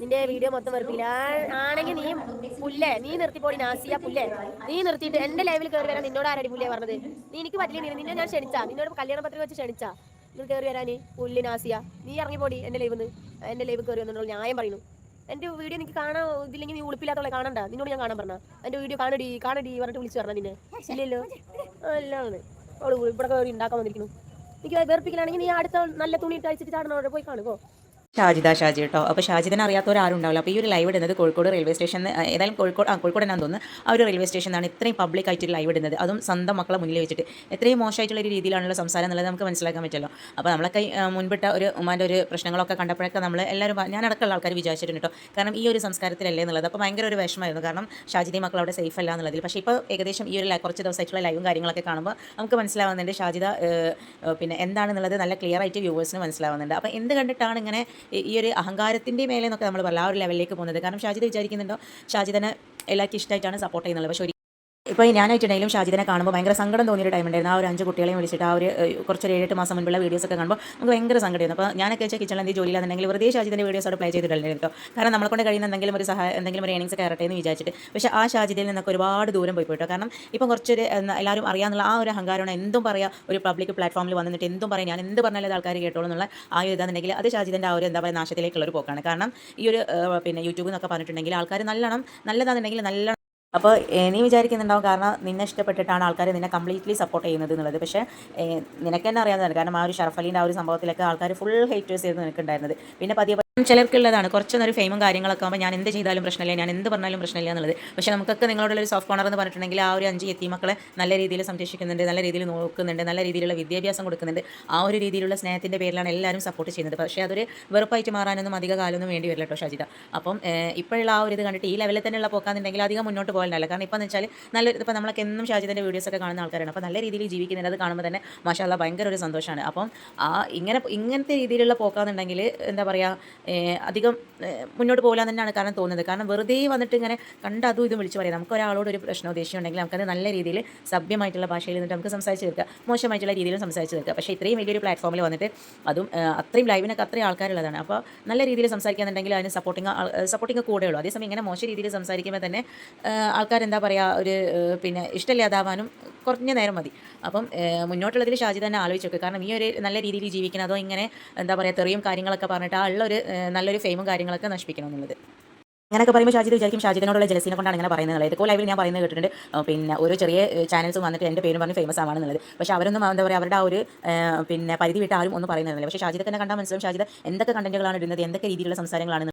നിന്റെ വീഡിയോ മൊത്തം വെറുപ്പില്ല. ആണെങ്കിൽ നീ പുല്ലേ? നീ നിർത്തി നിർത്തിപ്പോടി നാസിയ പുല്ലേ? നീ നിർത്തിയിട്ട് എന്റെ ലൈവിൽ കയറി വരാൻ നിന്നോട് ആരടി പുല്ലേ പറഞ്ഞത്? നീ എനിക്ക് പറ്റില്ല നിന്നെ ഞാൻ ക്ഷണിച്ചാ. നിന്നോട് കല്യാണ പത്രിക വെച്ച് ക്ഷണിച്ചാ. നിങ്ങൾ കയറി വരാൻ പുല്ല് നാസിയ. നീ ഇറങ്ങി പോടി എന്റെ ലൈവ് എന്റെ ലൈവ് കയറി വന്നിട്ടുള്ള ന്യായം പറയുന്നു. എന്റെ വീഡിയോ എനിക്ക് കാണാൻ ഇതില്ലെങ്കിൽ നീ ഉളുപ്പില്ലാത്തോളെ കാണണ്ട. നിന്നോട് ഞാൻ കാണാൻ പറഞ്ഞ എന്റെ വീഡിയോ കാണടി കാണടി പറഞ്ഞിട്ട് വിളിച്ചു പറഞ്ഞ നിന്നെ. ഇല്ലല്ലോ. അവൾ ഇവിടെ കയറി ഉണ്ടാക്കാൻ വന്നിരിക്കുന്നു. എനിക്ക് വെറുപ്പിക്കലാണെങ്കിൽ നീ അടുത്ത നല്ല തുണി ഇട്ട് അഴിച്ചിട്ട് ചാടണോ പോയി കാണുമോ ഷാജിദ ഷാജി കേട്ടോ. അപ്പോൾ ഷാജിദിനെ അറിയാത്തവരാരും ഉണ്ടാവില്ല അപ്പോൾ ഈ ഒരു ലൈവ് ഇടുന്നത് കോഴിക്കോട് റെയിൽവേ സ്റ്റേഷൻ ഏതായാലും കോഴിക്കോട് ആ കോഴിക്കോട് എന്നാന്ന് തോന്നുന്നു ആ ഒരു റെയിൽവേ സ്റ്റേഷനാണ് ഇത്രയും പബ്ലിക് ആയിട്ട് ലൈവ് ഇടുന്നത്. അതും സ്വന്തം മക്കളെ മുന്നിൽ വെച്ചിട്ട്. എത്രയും മോശമായിട്ടുള്ള ഒരു രീതിയിലാണല്ലോ സംസാരം എന്നുള്ളത് നമുക്ക് മനസ്സിലാക്കാൻ പറ്റുമല്ലോ. അപ്പോൾ നമ്മളൊക്കെ മുൻപിട്ട ഒരു ഉമ്മാന്റെ ഒരു പ്രശ്നങ്ങളൊക്കെ കണ്ടപ്പോഴൊക്കെ നമ്മൾ എല്ലാവരും ഞാൻ അടക്കമുള്ള ആൾക്കാർ വിചാരിച്ചിട്ടുണ്ട് കേട്ടോ. കാരണം ഈ ഒരു സംസ്കാരത്തിലല്ലേ എന്നുള്ളത്. അപ്പോൾ ഭയങ്കര ഒരു വിഷമമായിരുന്നു. കാരണം ഷാജിദി മക്കൾ അവിടെ സേഫ് അല്ല എന്നുള്ളതിൽ. പക്ഷേ ഇപ്പോൾ ഏകദേശം ഈ ഒരു കുറച്ച് ദിവസമായിട്ടുള്ള ലൈവും കാര്യങ്ങളൊക്കെ കാണുമ്പോൾ നമുക്ക് മനസ്സിലാവുന്നുണ്ട് ഷാജിദ പിന്നെ എന്താണെന്നുള്ളത് നല്ല ക്ലിയർ ആയിട്ട് വ്യൂവേഴ്സിന് മനസ്സിലാവുന്നുണ്ട്. അപ്പോൾ എന്ത് കണ്ടിട്ടാണ് ഇങ്ങനെ ഈ- ഒരു അഹങ്കാരത്തിന്റെ മേലെ എന്നൊക്കെ നമ്മൾ പറയില്ല ആ ഒരു ലെവലിലേക്ക് പോകുന്നത്. കാരണം ഷാജിദ് വിചാരിക്കുന്നുണ്ടോ? ഷാജിദനെ എല്ലാവർക്കും ഇഷ്ടമായിട്ടാണ് സപ്പോർട്ട് ചെയ്യുന്നത്. പക്ഷേ ഇപ്പോൾ ഞാനായിട്ടുണ്ടെങ്കിലും ഷാജിദിനെ കാണുമ്പോൾ ഭയങ്കര സങ്കടം തോന്നിയൊരു ടൈം ഉണ്ടായിരുന്നു. ആ ഒരു അഞ്ച് കുട്ടികളെയും വിളിച്ചിട്ട് ആ ഒരു കുറച്ച് കുറച്ചൊരു ഏഴെട്ട് മാസം മുൻപുള്ള വീഡിയോസ് ഒക്കെ കാണുമ്പോൾ നമുക്ക് ഭയങ്കര സങ്കടമായിരുന്നു അപ്പോൾ ഞാനൊക്കെ വെച്ചാൽ കിച്ചണിൽ എന്തെങ്കിലും ജോലിയിലാണെന്നുണ്ടെങ്കിൽ വെറുതെ ഷാജിദിന്റെ വീഡിയോസ് അവിടെ പ്ലേ ചെയ്തിട്ടുണ്ടായിരുന്നു കേട്ടോ കാരണം നമ്മളെ കൊണ്ട് കഴിയുന്ന എന്തെങ്കിലും ഒരു സഹായം എന്തെങ്കിലും ഒരു ഏണിങ്സ് കയറട്ടെ എന്ന് വിചാരിച്ചിട്ട്. പക്ഷേ ആ ഷാജിദിൽ നിന്നൊക്കെ ഒരുപാട് ദൂരം പോയി പോയിട്ടോ കാരണം ഇപ്പം കുറച്ചൊരു എല്ലാവരും അറിയാമെന്നുള്ള ആ ഒരു അഹങ്കാരമാണ് എന്തും പറയാം ഒരു പബ്ലിക് പ്ലാറ്റ്ഫോമിൽ വന്നിട്ട് എന്തും പറയാം ഞാൻ എന്ത് പറഞ്ഞാലും ആൾക്കാർ കേട്ടോളൂ എന്നുള്ള ആ ഒരു ഇതാണെന്നുണ്ടെങ്കിൽ അത് ഷാജിദിന്റെ ആ ഒരു എന്താ പറയുക നാശത്തിലേക്കുള്ള ഒരു പോക്കാണ്. കാരണം ഈ ഒരു പിന്നെ യൂട്യൂബ് എന്നൊക്കെ പറഞ്ഞിട്ടുണ്ടെങ്കിൽ ആൾക്കാർ നല്ലോണം നല്ലതാണെന്നുണ്ടെങ്കിൽ നല്ല അപ്പോൾ നീ വിചാരിക്കുന്നുണ്ടാവും. കാരണം നിന്നെ ഇഷ്ടപ്പെട്ടിട്ടാണ് ആൾക്കാർ നിന്നെ കംപ്ലീറ്റ്ലി സപ്പോർട്ട് ചെയ്യുന്നത് എന്നുള്ളത്. പക്ഷേ നിനക്ക് തന്നെ അറിയാവുന്നതാണ്. കാരണം ആ ഒരു ഷർഫലീന്റെ ആ ഒരു സംഭവത്തിലൊക്കെ ആൾക്കാർ ഫുൾ ഹേറ്റേഴ്സ് ആയിരുന്നു നിനക്കുണ്ടായിരുന്നത്. പിന്നെ പതിയെ ചിലർക്കുള്ളതാണ്. കുറച്ചൊരു ഫെയിമും കാര്യങ്ങളൊക്കെ ആകുമ്പോൾ ഞാൻ എന്ത് ചെയ്താലും പ്രശ്നമില്ല ഞാൻ എന്ത് പറഞ്ഞാലും പ്രശ്നമില്ല എന്നുള്ളത്. പക്ഷേ നമുക്കൊക്കെ നിങ്ങളോടുള്ള ഒരു സോഫ്റ്റ് കോണർ എന്ന് പറഞ്ഞിട്ടുണ്ടെങ്കിൽ ആ ഒരു അഞ്ച് എത്തി മക്കളെ നല്ല രീതിയിൽ സംരക്ഷിക്കുന്നുണ്ട് നല്ല രീതിയിൽ നോക്കുന്നുണ്ട് നല്ല രീതിയിലുള്ള വിദ്യാഭ്യാസം കൊടുക്കുന്നുണ്ട്. ആ ഒരു രീതിയിലുള്ള സ്നേഹത്തിന്റെ പേരിലാണ് എല്ലാവരും സപ്പോർട്ട് ചെയ്യുന്നത്. പക്ഷേ അതൊരു വെറുപ്പായിട്ട് മാറാനൊന്നും അധിക കാലമൊന്നും വേണ്ടി വരില്ല കേട്ടോ ഷജിത. അപ്പം ഇപ്പോഴുള്ള ആ ഒരു ഇത് കണ്ടിട്ട് ഈ ലെവലിൽ തന്നെയുള്ള പോക്കാന്നുണ്ടെങ്കിൽ അധികം മുന്നോട്ട് പോകാനല്ല കാരണം ഇപ്പം എന്ന് വെച്ചാൽ നല്ല ഇപ്പോൾ നമ്മളൊക്കെ എന്നും ഷാജിതിന്റെ വീഡിയോസൊക്കെ കാണുന്ന ആൾക്കാരാണ്. അപ്പോൾ നല്ല രീതിയിൽ ജീവിക്കുന്നത് അത് കാണുമ്പോൾ തന്നെ മാഷാല്ല ഭയങ്കര ഒരു സന്തോഷമാണ് അപ്പം ആ ഇങ്ങനെ ഇങ്ങനത്തെ രീതിയിലുള്ള പോക്കാന്നുണ്ടെങ്കിൽ എന്താ പറയുക അധികം മുന്നോട്ട് പോകില്ല തന്നെയാണ് കാരണം തോന്നുന്നത്. കാരണം വെറുതെ വന്നിട്ട് ഇങ്ങനെ കണ്ട അതും ഇതും വിളിച്ച് പറയാം. നമുക്ക് ഒരാളോട് ഒരു പ്രശ്നമോ ദേഷ്യം ഉണ്ടെങ്കിൽ നമുക്കത് നല്ല രീതിയിൽ സഭ്യമായിട്ടുള്ള ഭാഷയിൽ നിന്നിട്ട് നമുക്ക് സംസാരിച്ച് തീർക്കാം മോശമായിട്ടുള്ള രീതിയിൽ സംസാരിച്ച് തീർക്കാം പക്ഷേ ഇത്രയും വലിയൊരു പ്ലാറ്റ്ഫോമിൽ വന്നിട്ട് അതും അത്രയും ലൈവിനൊക്കെ അത്രയും ആൾക്കാരുള്ളതാണ്. അപ്പോൾ നല്ല രീതിയിൽ സംസാരിക്കാന്നുണ്ടെങ്കിൽ അതിന് സപ്പോർട്ടിങ് സപ്പോർട്ടിങ് കൂടെ ഉള്ളൂ അതേസമയം ഇങ്ങനെ മോശം രീതിയിൽ സംസാരിക്കുമ്പോൾ തന്നെ ആൾക്കാരെന്താ പറയുക ഒരു പിന്നെ ഇഷ്ടമില്ലാതാവാനും കുറഞ്ഞ നേരം മതി. അപ്പം മുന്നോട്ടുള്ളതിൽ ഷാജി തന്നെ ആലോചിച്ച് നോക്കുക കാരണം ഈ ഒരു നല്ല രീതിയിൽ ജീവിക്കണം അതോ ഇങ്ങനെ എന്താ പറയുക തെറിയും കാര്യങ്ങളൊക്കെ പറഞ്ഞിട്ട് ആ ഉള്ള ഒരു ഏഹ്, നല്ലൊരു ഫെയിമും കാര്യങ്ങളൊക്കെ നശിപ്പിക്കണം എന്നുള്ളത് അങ്ങനെയൊക്കെ പറയുമ്പോൾ ഷാജിദ് വിചാരിക്കും ഷാജിദിനോടുള്ള ജലസീനെ കൊണ്ടാണ് ഇങ്ങനെ പറയുന്നത്. ഏതൊക്കെ ലൈവിൽ ഞാൻ പറയുന്നത് കേട്ടിട്ടുണ്ട്. പിന്നെ ഓരോ ചെറിയ ചാനൽസ് വന്നിട്ട് എന്റെ പേരും പറഞ്ഞ് ഫേമസ് ആവാണെന്നുള്ളത്. പക്ഷേ അവരൊന്നും എന്താ പറയുക അവരുടെ ആ ഒരു പിന്നെ പരിധി വിട്ട് ആരും ഒന്നും പറയുന്നില്ല പക്ഷേ ഷാജിദ് തന്നെ കണ്ടാൽ മനസ്സിലാവും. ഷാജിദ് എന്തൊക്കെ കണ്ടന്റുകളാണ് ഇടുന്നത്? എന്തൊക്കെ രീതിയിലുള്ള സംസാരങ്ങളാണ്